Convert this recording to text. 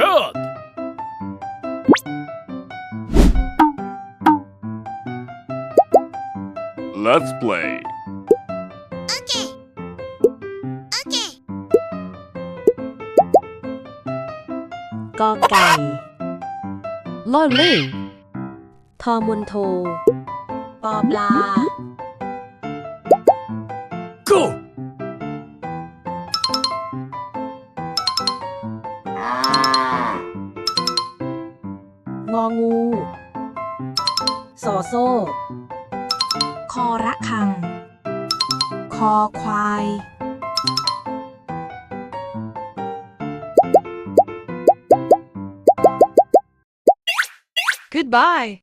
Good. Let's play. Okay. Okay. กอไก่ล่อเล่งทอมุนโทปอปลา งองูสอโซ่ คอระคัง คอควาย Goodbye